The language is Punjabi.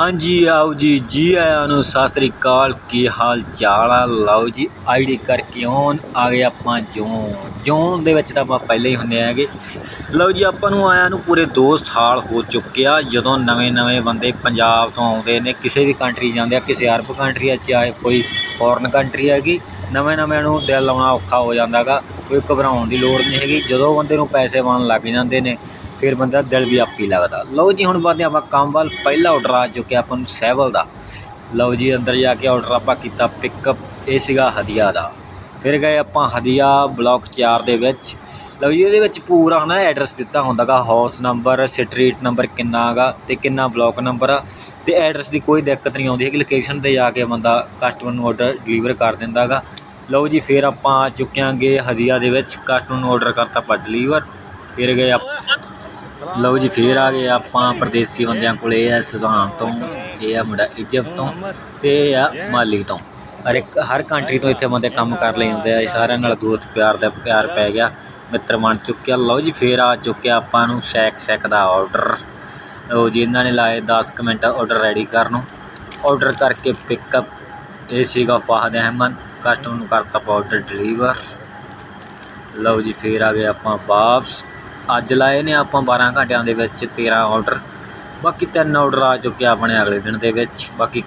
ਹਾਂਜੀ, ਆਓ ਜੀ ਜੀ ਆਇਆਂ ਨੂੰ ਸਤਿ ਸ੍ਰੀ ਅਕਾਲ। ਕੀ ਹਾਲ ਚਾਲ ਆ? ਲਓ ਜੀ, ਆਈਡੀ ਕਰਕੇ ਔਨ ਆ ਗਏ ਆਪਾਂ ਜੋਨ ਜੋਨ ਦੇ ਵਿੱਚ ਤਾਂ ਆਪਾਂ ਪਹਿਲੇ ਹੀ ਹੁੰਦੇ ਹੈਗੇ। ਲਓ ਜੀ, ਆਪਾਂ ਨੂੰ ਆਇਆਂ ਨੂੰ ਪੂਰੇ 2 ਸਾਲ ਹੋ ਚੁੱਕੇ ਆ। ਜਦੋਂ ਨਵੇਂ ਨਵੇਂ ਬੰਦੇ ਪੰਜਾਬ ਤੋਂ ਆਉਂਦੇ ਨੇ, ਕਿਸੇ ਵੀ ਕੰਟਰੀ ਜਾਂਦੇ ਆ, ਕਿਸੇ ਅਰਬ ਕੰਟਰੀ ਆ, ਚਾਹੇ ਕੋਈ ਫੋਰਨ ਕੰਟਰੀ ਹੈਗੀ, ਨਵੇਂ ਨਵੇਂ ਨੂੰ ਦਿਲ ਲਾਉਣਾ ਔਖਾ ਹੋ ਜਾਂਦਾ ਗਾ ਕੋਈ ਘਬਰਾਉਣ ਦੀ ਲੋੜ ਨਹੀਂ ਹੈਗੀ। ਜਦੋਂ ਬੰਦੇ ਨੂੰ ਪੈਸੇ ਬਣਨ ਲੱਗ ਜਾਂਦੇ ਨੇ ਫਿਰ ਬੰਦਾ ਦਿਲ ਵੀ ਆਪੀ ਲੱਗਦਾ। ਲਓ ਜੀ, ਹੁਣ ਵਧਦੇ ਆਪਾਂ ਕੰਮ ਵੱਲ। ਪਹਿਲਾ ਆਰਡਰ ਆ ਚੁੱਕਿਆ ਆਪਾਂ ਨੂੰ ਸਹਿਬਲ ਦਾ। ਲਓ ਜੀ, ਅੰਦਰ ਜਾ ਕੇ ਆਰਡਰ ਆਪਾਂ ਕੀਤਾ ਪਿਕਅਪ ਇਹ ਸੀਗਾ ਹਦੀਆ ਦਾ। ਫਿਰ ਗਏ ਆਪਾਂ ਹਦੀਆ ਬਲਾਕ 4 ਦੇ ਵਿੱਚ। ਲਓ ਜੀ, ਇਹਦੇ ਵਿੱਚ ਪੂਰਾ ਨਾ ਐਡਰੈਸ ਦਿੱਤਾ ਹੁੰਦਾਗਾ ਹਾਊਸ ਨੰਬਰ ਸਟਰੀਟ ਨੰਬਰ ਕਿੰਨਾ ਹੈਗਾ ਤੇ ਕਿੰਨਾ ਬਲਾਕ ਨੰਬਰ ਆ। ਤੇ ਐਡਰੈਸ ਦੀ ਕੋਈ ਦਿੱਕਤ ਨਹੀਂ ਆਉਂਦੀ ਹੈਗੀ। ਲੋਕੇਸ਼ਨ ਤੇ ਜਾ ਕੇ ਬੰਦਾ ਕਸਟਮਰ ਨੂੰ ਆਰਡਰ ਡਿਲੀਵਰ ਕਰ ਦਿੰਦਾਗਾ। ਲਓ ਜੀ, ਫਿਰ ਆਪਾਂ ਆ ਚੁੱਕਿਆਂਗੇ ਹਦੀਆ ਦੇ ਵਿੱਚ। ਕਸਟਮਰ ਨੂੰ ਆਰਡਰ ਕਰਤਾ ਆਪਾਂ ਡਿਲੀਵਰ ਫਿਰ ਗਏ ਆਪਾਂ ਲਓ ਜੀ, ਫੇਰ ਆ ਗਏ ਆਪਾਂ ਪ੍ਰਦੇਸੀ ਬੰਦਿਆਂ ਕੋਲ, ਇਹ ਆ ਸੁਦਾਨ ਤੋਂ, ਇਹ ਆ ਮੁੰਡਾ ਇਜਿਪਟ ਤੋਂ ਤੇ ਇਹ ਆ ਮਾਲੀ ਤੋਂ। ਹਰ ਇੱਕ, ਹਰ ਕੰਟਰੀ ਤੋਂ ਇੱਥੇ ਬੰਦੇ ਕੰਮ ਕਰ ਲਈ ਜਾਂਦੇ ਆ, ਇਹ ਸਾਰਿਆਂ ਨਾਲ ਦੋਸਤ ਪਿਆਰ ਦਾ ਪਿਆਰ ਪੈ ਗਿਆ, ਮਿੱਤਰ ਬਣ ਚੁੱਕਿਆ। ਲਓ ਜੀ, ਫੇਰ ਆ ਚੁੱਕਿਆ ਆਪਾਂ ਨੂੰ ਸ਼ੈਕ ਸ਼ੈਕ ਦਾ ਆਰਡਰ ਲਓ ਜੀ, ਇਹਨਾਂ ਨੇ ਲਾਏ 10 ਕੁ ਮਿੰਟ ਆਰਡਰ ਰੈਡੀ ਕਰਨ ਨੂੰ। ਆਰਡਰ ਕਰਕੇ ਪਿਕਅਪ ਇਹ ਸੀਗਾ ਫਾਹਦ ਅਹਿਮਦ ਕਸਟਮਰ ਨੂੰ ਕਰਤਾ ਆਪਾਂ ਆਰਡਰ ਡਿਲੀਵਰ ਲਓ ਜੀ, ਫੇਰ ਆ ਗਏ ਆਪਾਂ ਵਾਪਸ। ਅੱਜ ਲਾਏ ਨੇ ਆਪਾਂ 12 ਘੰਟਿਆਂ ਦੇ ਵਿੱਚ 13 ਆਰਡਰ ਬਾਕੀ ਤਿੰਨ ਆਰਡਰ ਆ ਚੁੱਕੇ ਆਪਣੇ ਅਗਲੇ ਦਿਨ ਦੇ ਵਿੱਚ। ਬਾਕੀ